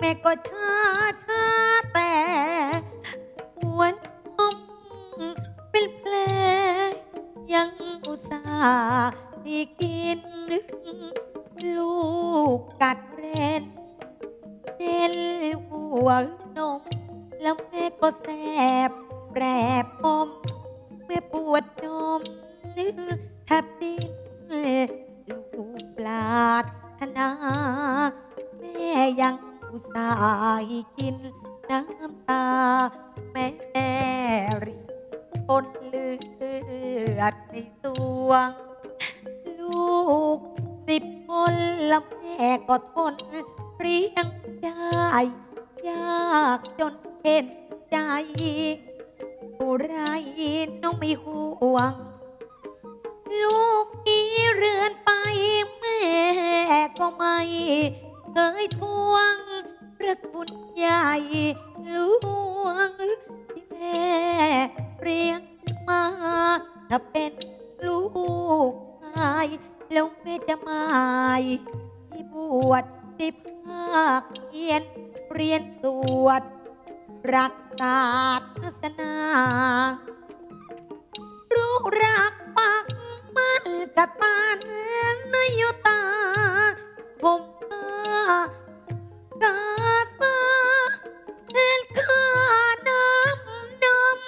แม่ก็ช้าช้าแต่หวนมเป็นแผลยังอุตส่าห์ วง ลูกนี้เรือนไปแม่ก็ไม่เคยทวงพระคุณใหญ่หลวงที่แม่เรียงมา ถ้าเป็นลูกชายแล้วแม่จะไม่ที่บวชได้ภาคเพียนเรียนสวดรักศาศาสนา รักปักมันกะตันนโยตาผมกาตาแทนข้าน้ำนม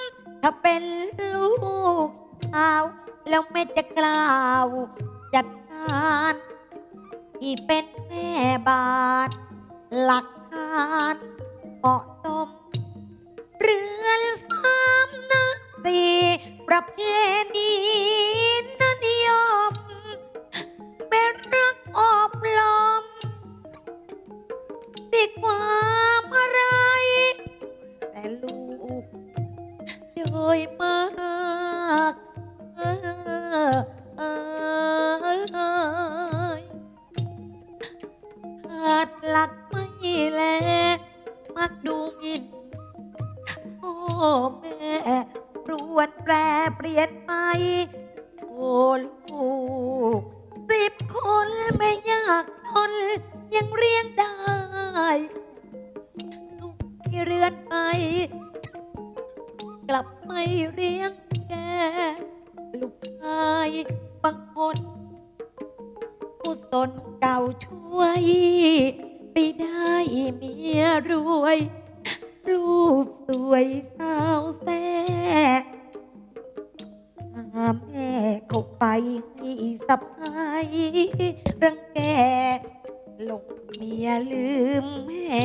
ถ้าเป็นลูกสาวแล้วไม่จะกล่าว จัดการที่เป็นแม่บาทหลักฐาน กุศลเก่าช่วย ไปได้เมียรวย รูปสวยสาวแซ่หาแม่เข้าไปให้สะพายรังแกหลงเมียลืมแม่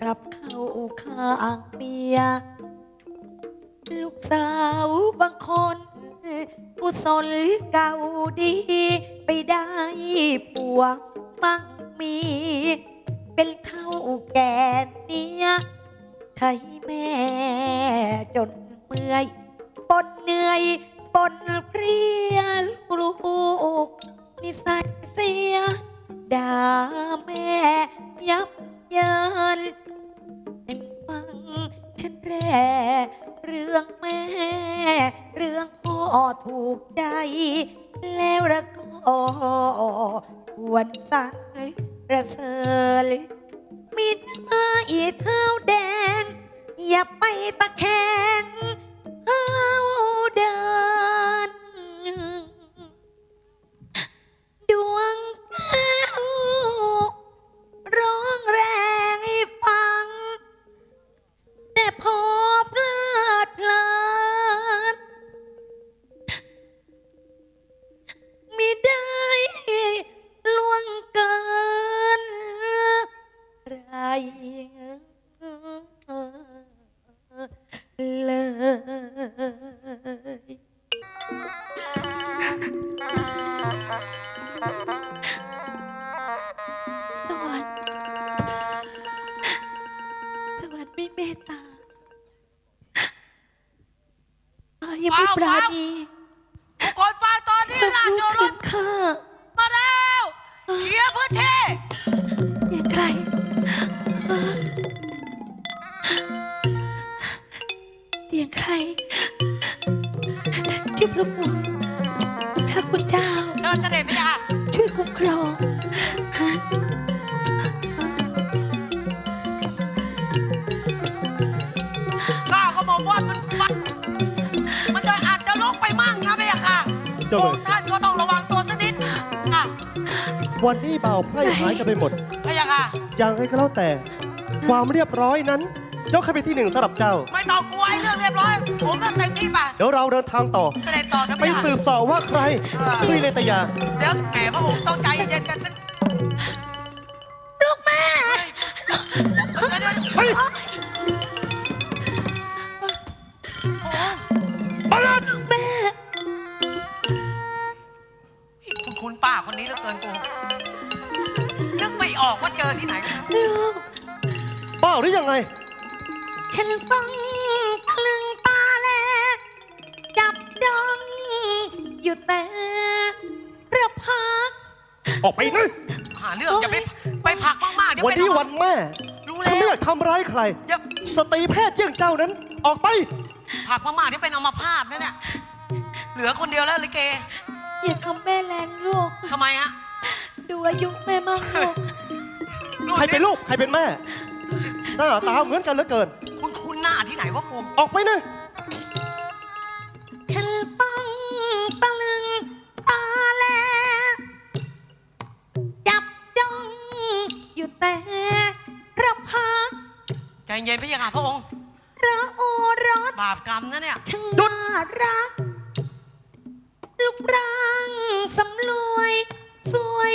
กลับเข้าข้างเมีย ลูกสาวบางคน กุศลเก่าดี ไปได้ผัวมั่งมี เป็นเท่าแก่เนี่ยใช้แม่จนเมื่อยปนเหนื่อยปนเพรียลูกนิสัยเสียด่าแม่ยับเยินให้ฟังฉันแร่ เรื่องแม่ เรื่องพ่อถูกใจ แล้วละก็ควรสั่นระเสริญมีหน้าอีเท้าแดง อย่าไปตะแคงเท้าเดิน ยังไม่ปราณีผู้คนฟังตอนนี้สักราลูชกรถึถงข้ามาแล้วเคลียร์พื้นที่อย่างไรเออเตียงใครจุบลูกบุญพระคุณเจ้าเชิญเสด็จพี่ค่ะช่วยคุ้มครอง เจ้าพเอ๋วยกท่านก็ต้องระวังตัวสักนิดอะวันนี้บ่าวไพร่หายกันไปหมดพี่ค่ะ อย่างไรก็แล้วแต่ ความเรียบร้อยนั้นยกให้เป็นที่หนึ่งสำหรับเจ้า ไม่ต้องกลัวไอ้เรื่องเรียบร้อย ผมน่ะเต็มที่ป่ะเดี๋ยวเราเดินทางต่อ เสด็จต่อจะไปสืบเสอบว่าใครคือเลตยา เดี๋ยวแหมพระองค์ต้องใจเย็นๆกันสักลูกแม่เดี๋ยวเดี๋ยวเฮ้ย หรือยังไง ฉันต้องตะลึงตาแลจับจ้องอยู่แต่ประพัก ออกไปนะหาเรื่องอย่าไปไปผลักมากๆเดี๋ยววันเป็นนี้อะไรวันแม่ รู้ฉันไม่แล้อวยากทำร้ายใคร อย่าสตรีแพทย์เยี่ยงเจ้านั้น ออกไป ผลักมากๆเดี๋ยวเป็นอัมพาตนะเนี่ยเหลือคนเดียวแล้วลิเกอย่าทำแม่แรงลูก ทำไมฮะดูอายุแม่มั่งลูกลูก ใครเป็นลูก ใครเป็นแม่ หน้าตาเหมือนกันเหลือเกิน คุณคุณหน้าที่ไหนวะกูออกไปนะฉันต้องตะลึงตาแล จับจ้องอยู่แต่ประพักใจเย็นพี่ยังค่ะพระองค์ พระโอรส บาปกรรมนะเนี่ย ช่างน่ารัก ลูกร่างสำรวย สวย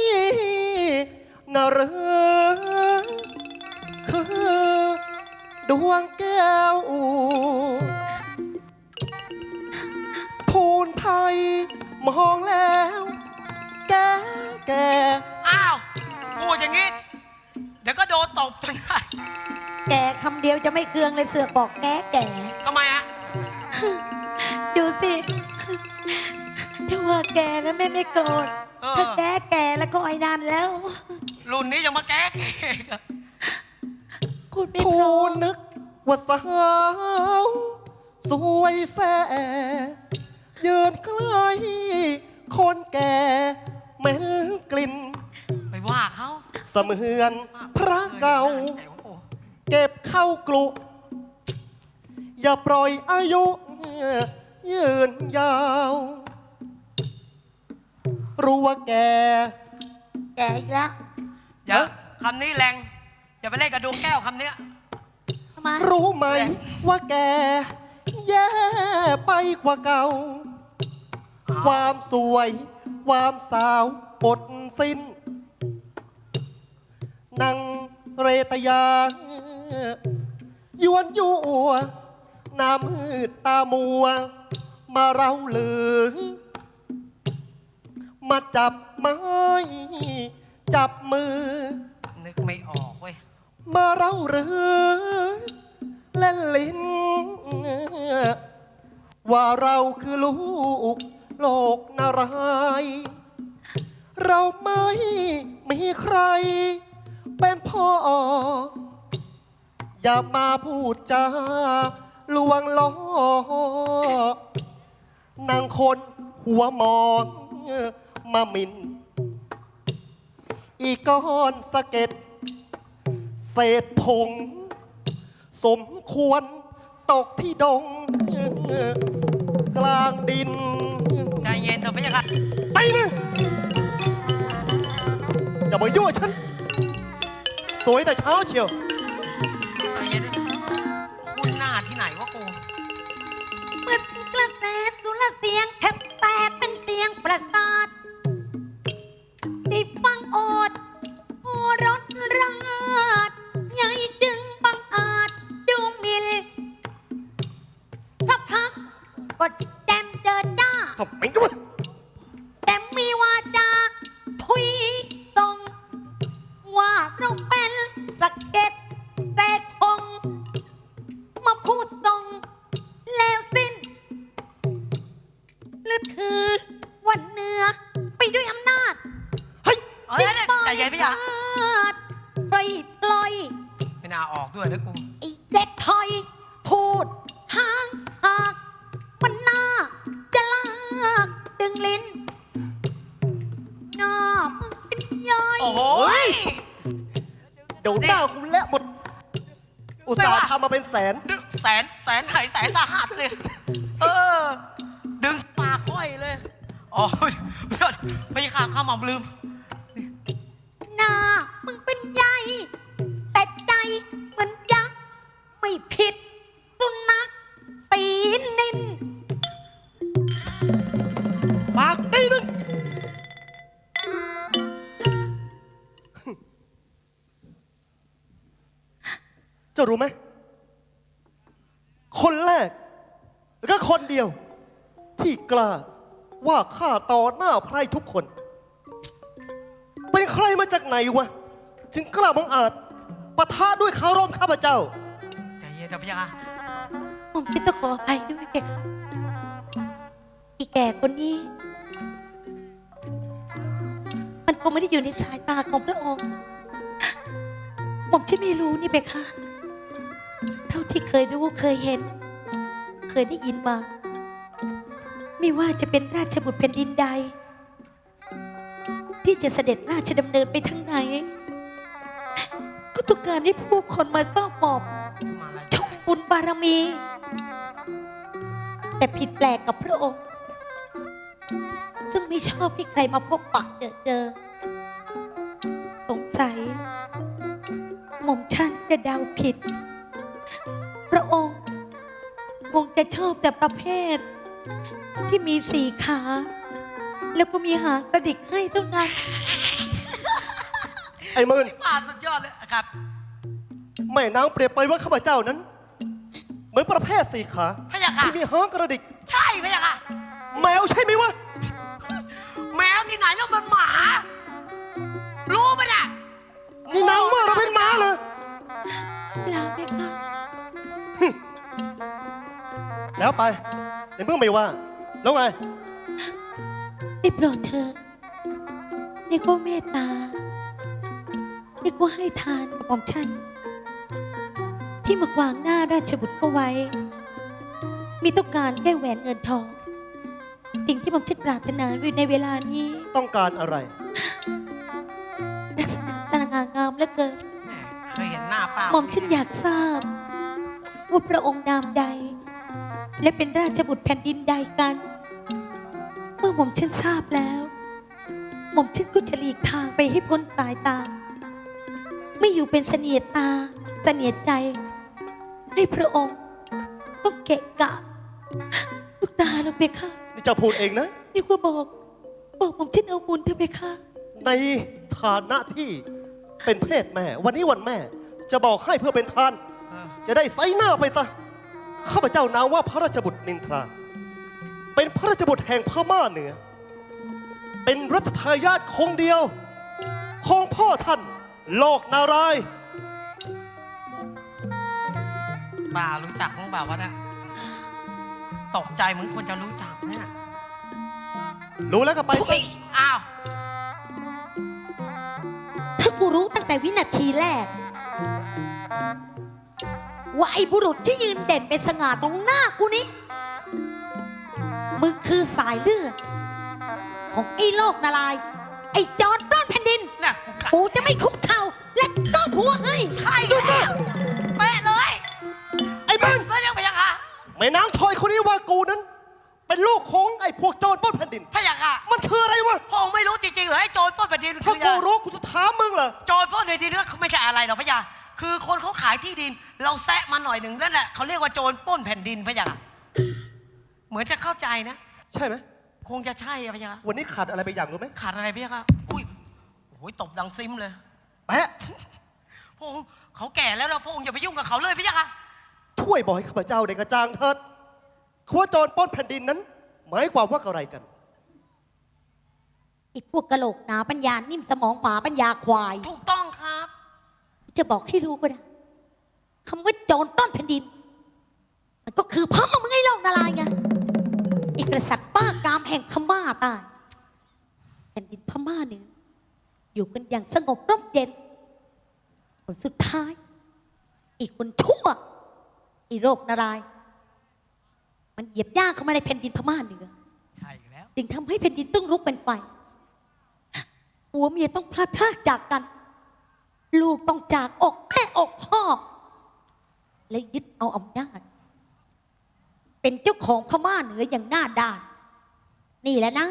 นนี้นาเรือคือดวงแก้วทูลไทยมองแล้ว แกแกอ้าวพูดอย่างงี้ เดี๋ยวก็โดนตบจนได้แก่คำเดียวจะไม่เคืองเลยเสือกบอกแก่แก่ ทำไมฮะดูสิถ้าว่าแก่แล้วแม่ไม่โกรธ เออ ถ้าแก่แก่แล้วก็ ยังมาแก้เกงอะคุณไม่ทูพร้อลมนึกว่าสาวสวยแส่ยืนใกล้คนแก่เหม็นกลิ่น ไปว่าเขาเสมือนพระเก่าไหนวะโอ้เก็บเข้ากลุอย่าปล่อยอายุยืนยาว รู้ว่าแก แก่อีกแล้ว อย่าฮะคำนี้แรง อย่าไปเล่นกับดวงแก้วคำเนี้ย ทำไมรู้ไหมว่าแก แย่ไปกว่าเก่า ความสวย ความสาวอดสิ้นนางเรตยา ยวนยัวหน้ามืดตามัว มาเราหรือ มาจับไม้ จับมือ นึกไม่ออกเว้ย มาเราหรือเล่นลิ้น ว่าเราคือลูกโลกนารายณ์เราไม่มีใคร เป็นพ่อ อย่ามาพูดจาลวงล้อนางคนหัวหมอนมาหมิน อีกก้อนสะเก็ด เศษผง สมควรตกที่ดง กลางดิน ใจเย็นเถอะพะยะค่ะไปเลยอย่ามายั่วฉัน สวยแต่เช้าเชียว ใจเย็นคุณหน้าที่ไหนวะกูเมื่อกระแสสุรเสียงแทบแตกเป็นเสียงประสา เฮ้ยเดี๋ยวหน้าคุณและหมด อุตส่าห์ทำมาเป็นแสน ดึงแสนแสนไหนแสนสาหัสเลย เออ ดึงปากค่อยเลย อ๋อไม่ใช่พะยะค่ะข้าหมอมลืมหน้ามึง จะรู้ไหม คนแรก แล้วก็คนเดียว ที่กล้าว่าข้าต่อหน้าไพร่ทุกคน เป็นใครมาจากไหนวะ จึงกล้าบังอาจปะทะด้วยคารมข้าพเจ้า ใจเย็นเถอะพะยะค่ะผมคิดต้องขออภัยด้วยเพคะอีแก่คนนี้ มันคงไม่ได้อยู่ในสายตาของพระองค์ ผมฉันไม่รู้นี่เพคะ เท่าที่เคยรู้เคยเห็น เคยได้ยินมา ไม่ว่าจะเป็นราชบุตรแผ่นดินใด ที่จะเสด็จราชดำเนินไปทางไหน ก็ต้องการให้ผู้คนมาเฝ้าปอบชมบุญบารมี แต่ผิดแปลกกับพระองค์ ซึ่งไม่ชอบให้ใครมาพบปะเจอเจอสงสัยหม่อมฉันจะเดาผิด พระองค์คงจะชอบแต่ประเภท ที่มีสี่ขา แล้วก็มีหางกระดิกให้เท่านั้น ไอ้หมื่นมาสุดยอดเลยครับ แม่นางเปรียบไปว่าข้าพเจ้านั้น เหมือนประเภทสี่ขาพะยะค่ะ ที่มีหางกระดิก ใช่พะยะค่ะ แมวใช่ไหมวะ แมวที่ไหนแล้วมันหมา รู้ปะเนี่ยนี่นางว่าเราเป็นม้าเหรอ แล้วไปในเมื่อไม่ว่า แล้วไง ได้โปรดเธอะนี่ก็เมตตานี่ก็ให้ทานกับผมฉัน ที่มากวางหน้าราชบุตรเขาไว้ มีต้องการแก้แหวนเงินทอง สิ่งที่ผมฉันปรารถนาอยู่ในเวลานี้ต้องการอะไร ลักษณะสง่างามเหลือเกินแหมเคยเห็นหน้าป้าหม่อมฉันอยากทราบ ว่าพระองค์นามใด และเป็นราชบุตรแผ่นดินใดกัน เมื่อหม่อมฉันทราบแล้ว หม่อมฉันก็จะหลีกทางไปให้พ้นสายตา ไม่อยู่เป็นเสนียดตาเสนียดใจ ให้พระองค์ต้องเกะกะ ลูกตาเราเบค่ะนี่เจะพูดเองนะ นี่ก็บอก บอกหม่อมฉันเอาบุญเถอะเบค่ะในฐานะที่เป็นเพศแม่ วันนี้วันแม่ จะบอกให้เพื่อเป็นทานเออจะได้ไซหน้าไปซะ ข้าพเจ้านามว่าพระราชบุตรนินทรา เป็นพระราชบุตรแห่งพม่าเหนือ เป็นรัชทายาทคงเดียว ของพ่อท่านโลกนารายณ์ป้ารู้จักมั้งเปล่าวะเนี่ยตกใจเหมือนคนจะรู้จักเนี่ยรู้แล้วก็ไปซะอ้าว ถ้ากูรู้ตั้งแต่วินาทีแรก ว่าไอ้บุรุษที่ยืนเด่นเป็นสง่าตรงหน้ากูนี้ มึงคือสายเลือด ของไอ้โลกนาลายณ์ไอ้จอดปล้นแผ่นดินเนี่ยกูจะไม่คุกเข่าและก็หัวให้ใช่แล้วเป๊ะเลยไอ้มึงแล้วยังพะยะค่ะแม่นางทอยคนนี้ว่ากูนั้น เป็นลูกของไอ้พวกโจรปล้นแผ่นดินพะยะค่ะมันคืออะไรวะ พระองค์ไม่รู้จริงๆเหรอไอ้โจรปล้นแผ่นดินถ้าคือกูอะไรรู้กูจะถามมึงเหรอ โจรปล้นแผ่นดินก็ไม่ใช่อะไรหรอกพะยะ คือคนเขาขายที่ดิน เราแซะมาหน่อยหนึ่งนั่นแหละเขาเรียกว่าโจรปล้นแผ่นดินพะยะเหมือนจะเข้าใจนะ ใช่ไหม คงจะใช่อะพะยะวันนี้ขาดอะไรไปอย่างรู้ไหมขาดอะไรพะยะค่ะอุ้ยโอ้ยตบดังซิมเลยแปะพระองค์เขาแก่แล้วนะพระองค์อย่าไปยุ่งกับเขาเลยพะยะค่ะช่วยบอกให้ข้าพเจ้าได้กระจ่างเถิดคำว่าโจรปล้นแผ่นดินนั้น หมายความว่าอะไรกัน ไอ้พวกกะโหลกหนาปัญญา นิ่มสมองหมาปัญญาควาย ถูกต้องครับ จะบอกให้รู้ก็ได้คำว่าโจรต้นแผ่นดิน มันก็คือพ่อมึงไอ้โลกนาลายณ์ไงไอ้กษัตริย์ป้ากามแห่งพม่าใตายแผ่นดินพม่าเหนืออยู่กันอย่างสงบร่มเย็นผลสุดท้าย อีกคนชั่วไอ้โรคนาลายณ์มันเหยียบย่างเข้ามาในแผ่นดินพม่าเหนือใช่แล้วจึงทำให้แผ่นดินต้องลุกเป็นไฟผัวเมียต้องพลัดพรากจากกัน ลูกต้องจากอกแม่อกพ่อ และยึดเอาอำนาจ เป็นเจ้าของพม่าเหนืออย่างหน้าด้าน นี่แหละนะ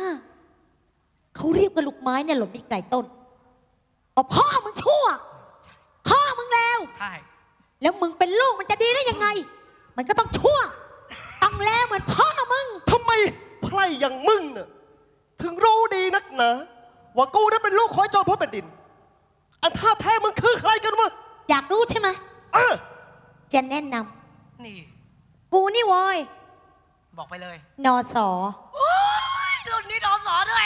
เขาเรียกว่าลูกไม้เนี่ยหล่นไม่ไกลต้นเพราะพ่อมึงชั่ว พ่อมึงแล้ว ใช่ แล้วมึงเป็นลูกมันจะดีได้ยังไง มันก็ต้องชั่ว ต้องแล้วเหมือนพ่อมึง ทำไมไพร่อย่างมึงน่ะถึงรู้ดีนักหนาว่ากูนั้นเป็นลูกของไอ้โจรปล้นแผ่นดิน อันท่าแท้มึงคือใครกันวะอยากรู้ใช่ไหมเออจะแนะนำนี่กูนี่โว้ยบอกไปเลยนอสอโอ้ยรุ่นนี้นอสอด้วย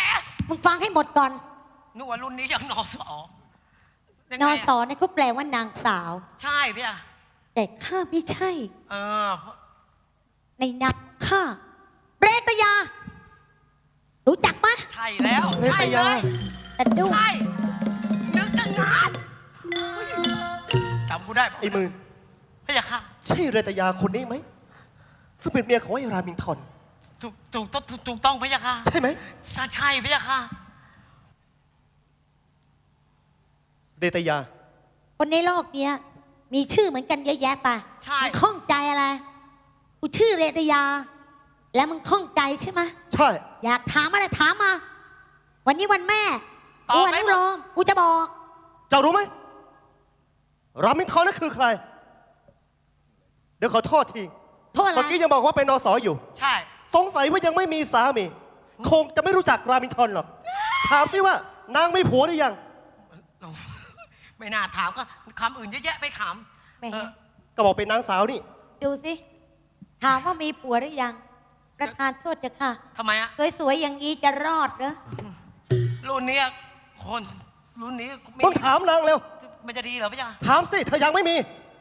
มึงฟังให้หมดก่อน นึกว่ารุ่นนี้ยังนอสอยังนไงออะสอเนี่ยเขาแปลว่านางสาว ใช่พี่อะแต่ข้าไม่ใช่ เออเพราะในนามข้าเรตยา รู้จักไหมใช่แล้วเนใช่ตเลยายแต่ดูใช่ นึกตั้งนานจำกูได้ปะไอ้มืนพี่อะค่ะใช่เรตยาคนนี้ไหมซึ่งเป็นเมียของไอ้รามินทอน ถูกถูกต้องถูกถูกต้องพี่อะค่ะใช่ไหมใช่ใช่พี่อะค่ะเรตยา คนในโลกเนี้ย มีชื่อเหมือนกันเยอะแยะไปใช่ มึงข้องใจอะไร กูชื่อเรตยา แล้วมึงข้องใจใช่ไหมใช่ อยากถามอะไรถามมา วันนี้วันแม่ ตอบกูไม่อนุหมดโลมกูจะบอก เจ้ารู้ไหมรามินทอนนั่นคือใคร เดี๋ยวขอโทษที โทษอะไรเมื่อกี้ยังบอกว่าเป็นนอสออยู่ ใช่ สงสัยว่ายังไม่มีสามี คงจะไม่รู้จักรามินทอนหรอก ถามสิว่านางไม่ผัวหรือยัง ไม่น่าถามก็คำอื่นเยอะแยะไม่ถามแหมเออก็บอกเป็นนางสาวนี่ ดูสิ ถามว่ามีผัวหรือยัง ประธานโทษจะค่ะ ทำไมอะสวยๆอย่างนี้จะรอดเหรอรุ่นเนี้ย คนรุ่นนี้ไม่มึงถามนางเร็ว มันจะดีเหรอพี่จ๊ะถามสิเธอยังไม่มี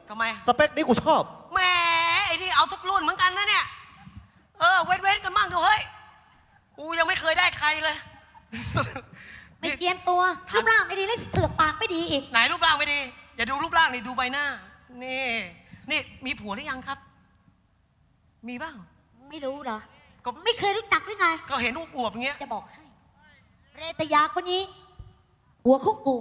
ทำไม สเปคนี้กูชอบ แหมไอ้นี่เอาทุกรุ่นเหมือนกันนะเนี่ย เออ เว้นเว้นๆกันบ้างเถอะเฮ้ย กูยังไม่เคยได้ใครเลย ไม่เตรียมตัวรูปร่างไม่ดีเลยเสือกปากไม่ดีอีก ไหนรูปร่างไม่ดี อย่าดูรูปร่างนี่ดูใบหน้า นี่ นี่มีผัวหรือยังครับ มีบ้าง ไม่รู้เหรอ ก็ไม่เคยรู้จักหรือไง ก็เห็นอวบๆอย่างเงี้ย จะบอกให้ เรตยาคนนี้ หัวของกู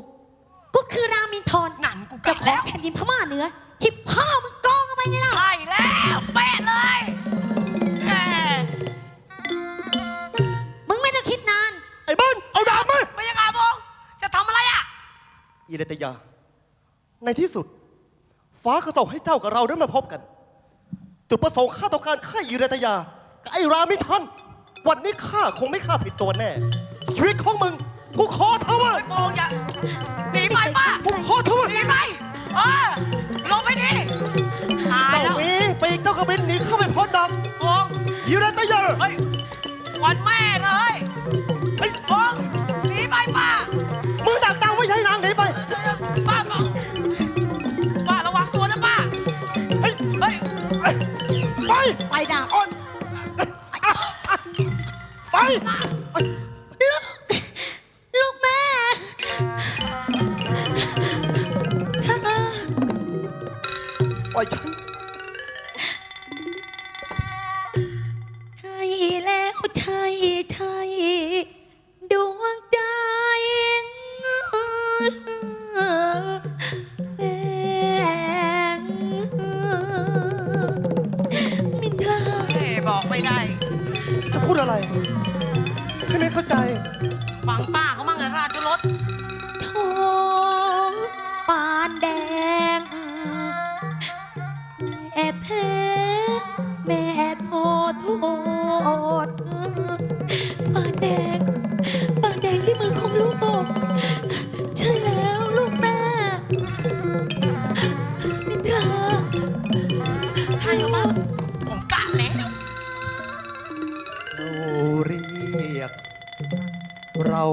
ก็คือรามินทอนหนันกูเจ้ากะขอแล้งวแผ่นดินพม่าเหนือ ที่พ่อมึงโกงเอาไปไงล่ะ ใช่แล้วเป๊ะเลยแหมมึงไม่ต้องคิดนาน ไอ้เบิ้ลเอาดาบมาไม่ยังไงบงจะทำอะไรอะอีเลตยา ในที่สุด ฟ้าก็ส่งให้เจ้ากับเราได้มาพบกัน จุดประสงค์ข้าต้องการฆ่าอีเรตยา กับไอ้รามิทัน วันนี้ข้าคงไม่ฆ่าผิดตัวแน่ ชีวิตของมึง กูขอเธอว่าไอ้โปงอย่าหนีไปป้ากูขอเธอว่าหนีไปเออลงไปดิตายเจ้าแล้วมีปีกเจ้ากระบินหนีเข้าไปพ้นดโปงำอีเรตยาเฮ้ยวันแม่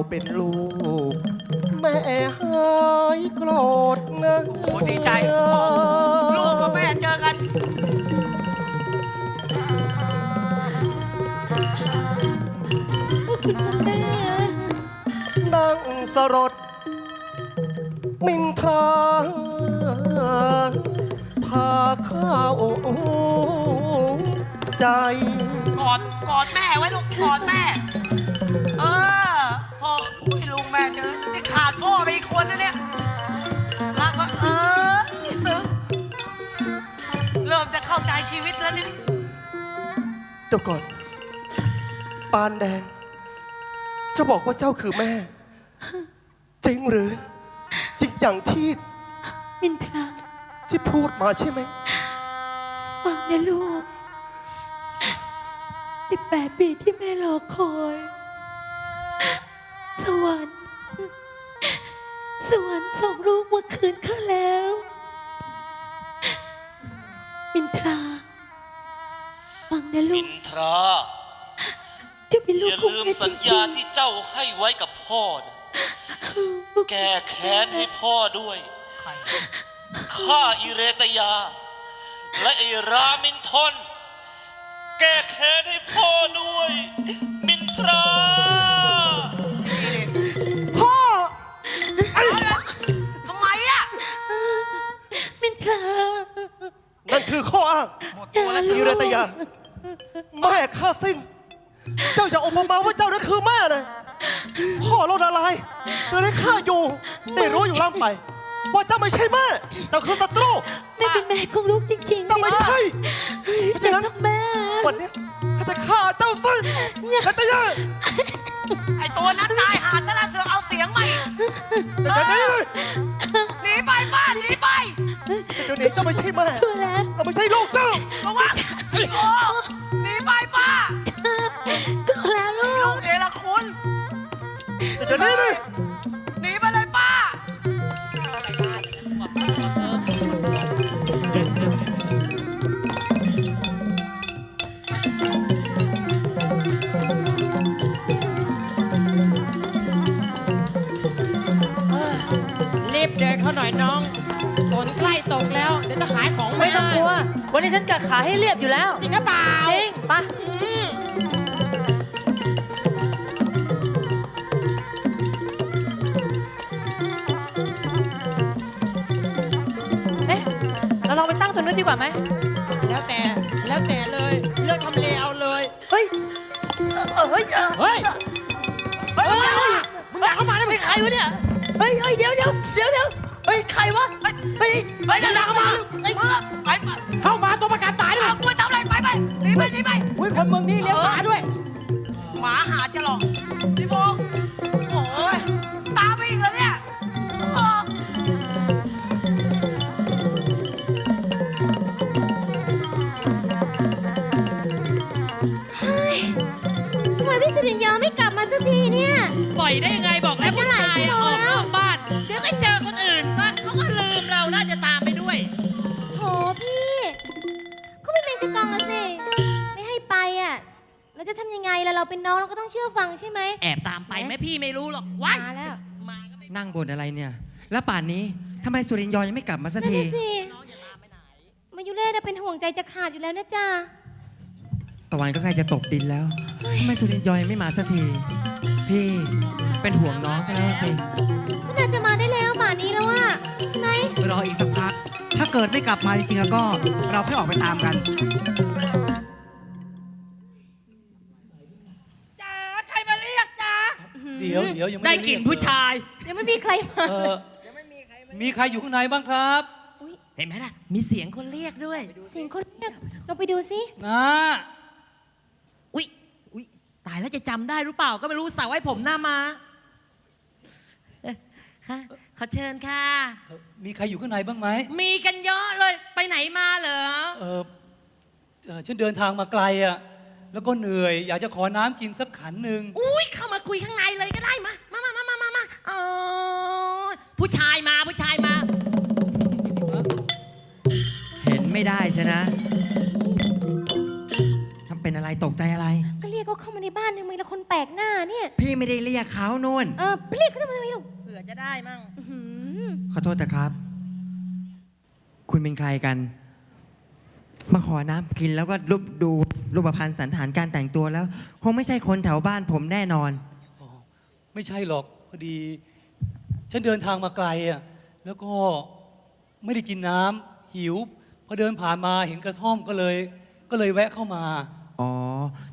เป็นลู พ่อไปอีกคนนะเนี่ยรักก็เออตึงเริ่มจะเข้าใจชีวิตแล้วเนี่ยเดี๋ยวก่อน ปานแดงจะบอกว่าเจ้าคือแม่ จริงหรือ สิ่งอย่างที่มินทราที่พูดมาใช่ไหมฟังนะลูกสิบแปดปีที่แม่รอคอย สวรรค์ สวรรค์ส่งลูกมาคืนข้าแล้ว มินทรา ฟังนะลูมิก นทรา จะเป็นอลูกย่าของลืมแม่จสัริญงญาที่เจ้าให้ไว้กับพ่อนะๆแก้แค้นให้พ่อด้วยข้าอิเรตยา และไอรามินทนแก้แค้นให้พ่อด้วย นั่นคือข้ออ้างหมดตัวแล้วอิรตยา แม่ข้าสิ้น เจ้าอย่าออกมาว่าเจ้านั่นคือแม่เลยพ่อเราอะไรเตือนให้ข้าอยู่ได้รู้อยู่ล่ำไป ว่าเจ้าไม่ใช่แม่เจ้าคือศัตรูไม่เป็นแม่ของลูกจริงๆเจ้าไม่ใช่เพราะฉะนั้นแต่ต้องแม่วันนี้ข้าจะฆ่าเจ้าสิ้นนัตยาไอตัวนั้นตายหาซะแล้วเสือกเอาเสียงใหม่แต่จะนี้เลยหนีไปบ้านหนีไปเดี๋ยวนี้เจ้าไม่ใช่แม่ตัวแล้วเรา ไม่ใช่ลูกเจ้าระวังโอ้หนีไปป้า ววันนี้ฉันกัดขาให้เรียบอยู่แล้ว จริงหรือเปล่าจริงปะอืมเอ๊ะเราลองไปตั้งตรงนู้นดีกว่าไหมแล้วแต่แล้วแต่เลย เลือกทำเลเอาเลย เฮ้ยเออเฮ้ยเออเฮ้ย เฮ้ย มึงอยากเข้ามาได้ไหมใครวะเนี่ย เฮ้ยเฮ้ยเดี๋ยวเดี๋ยวเดี๋ยวเดี๋ยวเฮ้ยใครวะเฮ้ยเฮ้ยเฮ้ยอย่าเข้ามาเฮ้ยไปามไปไหมพี่ไม่รู้หรอกว้ายมาแล้วมาก็ไม่นั่งบนอะไรเนี่ย แล้วป่านนี้ทำไมสุรินทร์ยอยังไม่กลับมาสักนั่นที น่ะสิมายุเล่น่ะเป็นห่วงใจจะขาดอยู่แล้วนะจ๊ะตะวันก็ใกล้จะตกดินแล้วทำไมสุรินทร์ยอยังไม่มาสักที พี่เป็นห่วงน้องซะแล้วสิก็น่าจะมาได้แล้วป่านนี้แล้วอะใช่ไหมรออีกสักพัก ถ้าเกิดไม่กลับมาจริงๆแล้วก็ เราค่อยออกไปตามกัน เดี๋ยวเดี๋ยวยังไม่ได้เรีกลิ่นผู้ชาย ยังไม่มีใครมาเออมีใครอยู่ข้างในบ้างครับอุ๊ยเห็นไหมล่ะ มีเสียงคนเรียกด้วย เสียงคนเรียก เราไปดูสินะอุ๊ยอุ๊ยตายแล้วจะจำได้หรือเปล่าก็ไม่รู้สาวไว้ผมหน้ามาเอ๊ะฮะขอเชิญค่ะเอ่อมีใครอยู่ข้างในบ้างไหม มีกันเยอะเลย ไปไหนมาเหรอ เออเอ่อฉันเดินทางมาไกลอะ แล้วก็เหนื่อย อยากจะขอน้ำกินสักขันหนึ่งอุ้ยเข้ามาคุยข้างในเลยก็ได้มา มามามามามามาอ๋อผู้ชายมาผู้ชายมา เห็นไม่ได้ใช่นะทำเป็นอะไรตกใจอะไร ก็เรียกรียกเขาเข้ามาในบ้านทำไมละคนแปลกหน้าเนี่ย พี่ไม่ได้เรียกเขาโน่น เออไปเรียกเขาทำไมลูกเผื่อจะได้มั่งอื้อหือขอโทษนะครับ คุณเป็นใครกัน มาขอน้ำกินแล้วก็รูปดูรูปพรรณสันฐานการแต่งตัวแล้ว คงไม่ใช่คนแถวบ้านผมแน่นอน อ๋อไม่ใช่หรอกพอดี ฉันเดินทางมาไกลอะแล้วก็ไม่ได้กินน้ำหิว พอเดินผ่านมาเห็นกระท่อมก็เลย ก็เลยแวะเข้ามา อ๋อ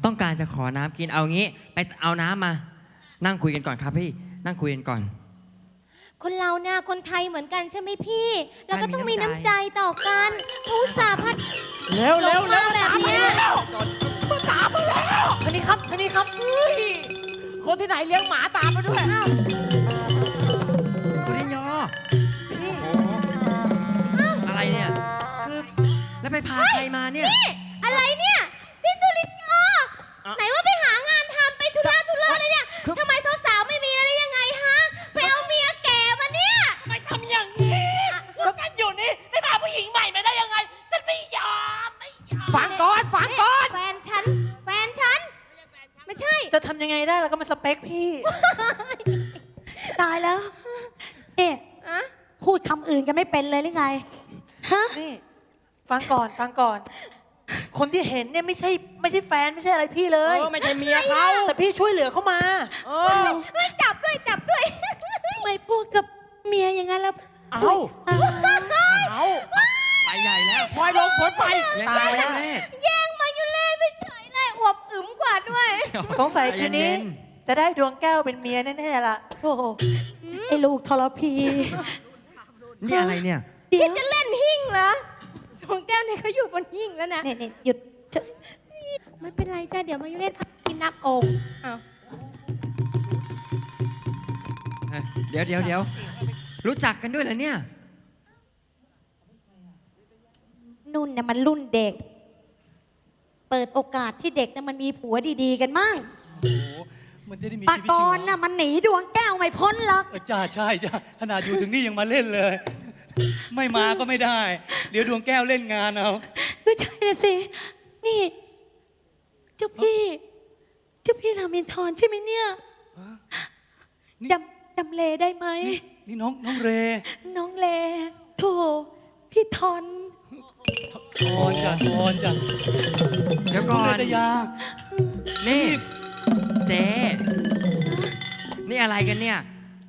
ต้องการจะขอน้ำกินเอางี้ ไปเอาน้ำมา นั่งคุยกันก่อนครับพี่ นั่งคุยกันก่อน คนเราเนี่ยคนไทยเหมือนกันใช่ไหมพี่ เราก็การมีต้องมีน้ำน้ำใจใจต่อกันเขาอุตสาห์พัดเร็วเร็วลเร็งวมาแบบเนี้ยท่านี้ครับท่านี้ครับเฮ้ยคนที่ไหนเลี้ยงหมาตามมาด้วยสุรินยอโอ้อะไรเนี่ยคือแล้วไปพาใครมาเนี่ย อะไรเนี่ยพี่สุรินทร์ไหนว่าไปหาง เปคพี่ ตายแล้วเอ๊ะอะพูดคำอื่นกันไม่เป็นเลยหรือไง ฮะ นี่ ฟังก่อนฟังก่อน คนที่เห็นเนี่ยไม่ใช่ไม่ใช่แฟนไม่ใช่อะไรพี่เลเอย อไม่ใช่เมียเขาแต่พี่ช่วยเหลือเขามาเออเฮ้ยจับด้วยจับด้วยไม่พูดกับเมียอย่างนั้นแล้วเอาอ่าเอาไปใหญ่แล้วพลอยลงฝนไปยังตาไงยแล้วแม่แย่งมายุเล่ไปเฉยเลยอวบอึมกว่าด้วย สงสัยทีนี้ใจเย็ จะได้ดวงแก้วเป็นเมียแน่ๆล่ะโอ้โหไอ้ลูกทรพี นี่อะไรเนี่ยคิดจะเล่นหิ้งเหรอดวงแก้วเนี่ยเขาอยู่บนหิ้งแล้วนะนี่นี่หยุดเถอะไม่เป็นไรจ้าเดี๋ยวมายุเล่พากินน้ำโอ่งอ้าวเดี๋ยวเดี๋ยวเดี๋ยวรู้จักกันด้วยเหรอเนี่ย นุ่นเนี่ยมันรุ่นเด็ก เปิดโอกาสที่เด็กเนี่ยมันมีผัวดีๆกันมั่งโอ้โห มันจะได้มีปาชีวิตกชีรวาน่ะมันหนีดวงแก้วไม่พ้นหรอก เออจ้าใช่จ้าขนาดอยู่ถึงนี่ยังมาเล่นเลย ไม่มาก็ไม่ได้ เดี๋ยวดวงแก้วเล่นงานเอา ก็ใช่นะสิ นี่ เจ้าพี่ เจ้าพี่รามินทรใช่ไหมเนี่ยนี่ จำจำเลได้ไหม นี่นี่น้องน้องเรน้องเลโถพี่ทอน ทอนจ้ะทอนจ้ะเดี๋ยวน้ก่องอเรนตยานี่ เจ๊นี่อะไรกันเนี่ย